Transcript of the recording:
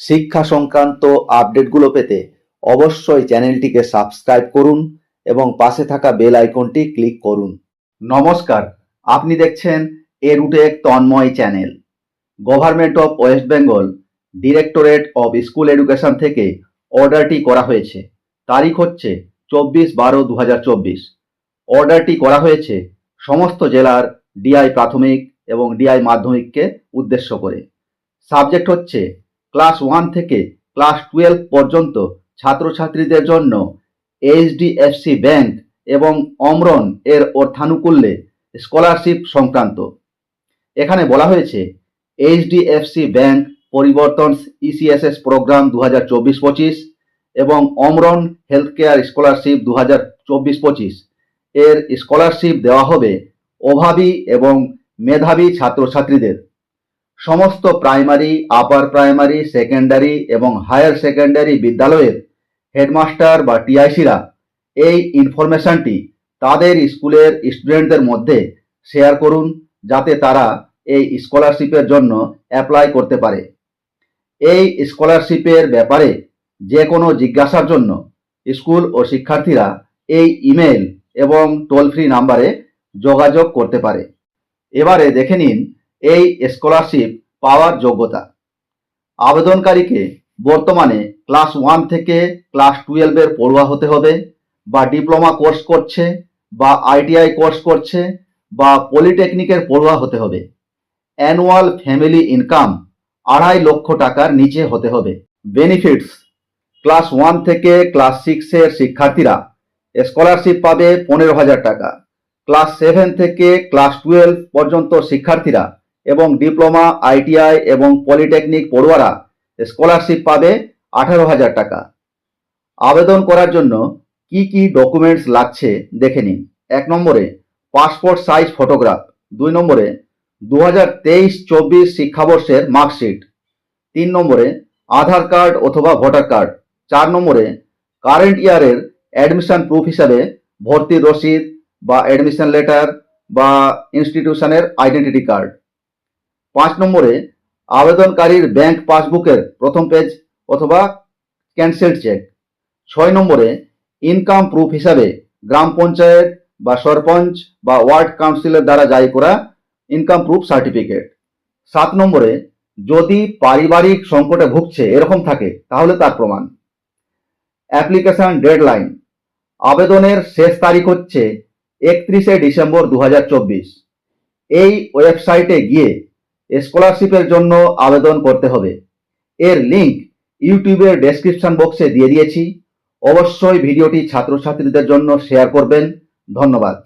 শিক্ষা সংক্রান্ত আপডেটগুলো পেতে অবশ্যই চ্যানেলটিকে সাবস্ক্রাইব করুন এবং পাশে থাকা বেল আইকনটি ক্লিক করুন। নমস্কার, আপনি দেখছেন এ এরুটেক Tanmoy channel. Government of West Bengal directorate of school education থেকে অর্ডারটি করা হয়েছে। তারিখ হচ্ছে চব্বিশ বারো দু অর্ডারটি করা হয়েছে সমস্ত জেলার ডিআই প্রাথমিক এবং ডিআই মাধ্যমিককে উদ্দেশ্য করে। সাবজেক্ট হচ্ছে ক্লাস ওয়ান থেকে ক্লাস টুয়েলভ পর্যন্ত ছাত্রছাত্রীদের জন্য এইচডিএফসি ব্যাংক এবং অমরন এর অর্থানুকূল্যে স্কলারশিপ সংক্রান্ত। এখানে বলা হয়েছে, এইচডিএফসি ব্যাংক পরিবর্তন ইসিএসএস প্রোগ্রাম দু হাজার চব্বিশ পঁচিশ এবং অমরন হেলথ কেয়ার স্কলারশিপ দু হাজার চব্বিশ পঁচিশ। এর স্কলারশিপ দেওয়া হবে অভাবী এবং মেধাবী ছাত্রছাত্রীদের। সমস্ত প্রাইমারি আপার প্রাইমারি সেকেন্ডারি এবং হায়ার সেকেন্ডারি বিদ্যালয়ের হেডমাস্টার বা টিআইসিরা এই ইনফরমেশনটি তাদের স্কুলের স্টুডেন্টদের মধ্যে শেয়ার করুন যাতে তারা এই স্কলারশিপের জন্য অ্যাপ্লাই করতে পারে। এই স্কলারশিপের ব্যাপারে যে কোনো জিজ্ঞাসার জন্য স্কুল ও শিক্ষার্থীরা এই ইমেল এবং টোল ফ্রি নাম্বারে যোগাযোগ করতে পারে। এবারে দেখে নিন এই স্কলারশিপ পাওয়ার যোগ্যতা। আবেদনকারীকে বর্তমানে ক্লাস ওয়ান থেকে ক্লাস টুয়েলভের পড়ুয়া হতে হবে বা ডিপ্লোমা কোর্স করছে বা আইটিআই কোর্স করছে বা পলিটেকনিকের পড়ুয়া হতে হবে। অ্যানুয়াল ফ্যামিলি ইনকাম আড়াই লক্ষ টাকার নিচে হতে হবে। বেনিফিটস ক্লাস ওয়ান থেকে ক্লাস সিক্সের শিক্ষার্থীরা স্কলারশিপ পাবে পনেরো হাজার টাকা। ক্লাস সেভেন থেকে ক্লাস টুয়েলভ পর্যন্ত শিক্ষার্থীরা এবং ডিপ্লোমা, আইটিআই এবং পলিটেকনিক পড়ুয়ারা স্কলারশিপ পাবে আঠারো হাজার টাকা। আবেদন করার জন্য কি কি ডকুমেন্টস লাগছে দেখে নিন। এক নম্বরে পাসপোর্ট সাইজ ফটোগ্রাফ, দুই নম্বরে দু হাজার তেইশ চব্বিশ শিক্ষাবর্ষের মার্কশিট, তিন নম্বরে আধার কার্ড অথবা ভোটার কার্ড, চার নম্বরে কারেন্ট ইয়ারের অ্যাডমিশন প্রুফ হিসাবে ভর্তির রসিদ বা অ্যাডমিশন লেটার বা ইনস্টিটিউশনের আইডেন্টিটি কার্ড। পাঁচ নম্বরে আবেদনকারীর ব্যাংক পাসবুকের প্রথম পেজ অথবা ক্যান্সেল চেক ছয় নম্বরে ইনকাম প্রুফ হিসাবে গ্রাম পঞ্চায়েত বা সরপঞ্চ বা ওয়ার্ড কাউন্সিলের দ্বারা জারি করা ইনকাম প্রুফ সার্টিফিকেট সাত নম্বরে যদি পারিবারিক সংকটে ভুগছে এরকম থাকে, তাহলে তার প্রমাণ। অ্যাপ্লিকেশন ডেডলাইন আবেদনের শেষ তারিখ হচ্ছে একত্রিশে ডিসেম্বর দু হাজার চব্বিশ। এই ওয়েবসাইটে গিয়ে স্কলারশিপের জন্য আবেদন করতে হবে। এর লিংক ইউটিউবের ডেসক্রিপশন বক্সে দিয়ে দিয়েছি। অবশ্যই ভিডিওটি ছাত্রছাত্রীদের জন্য শেয়ার করবেন। ধন্যবাদ।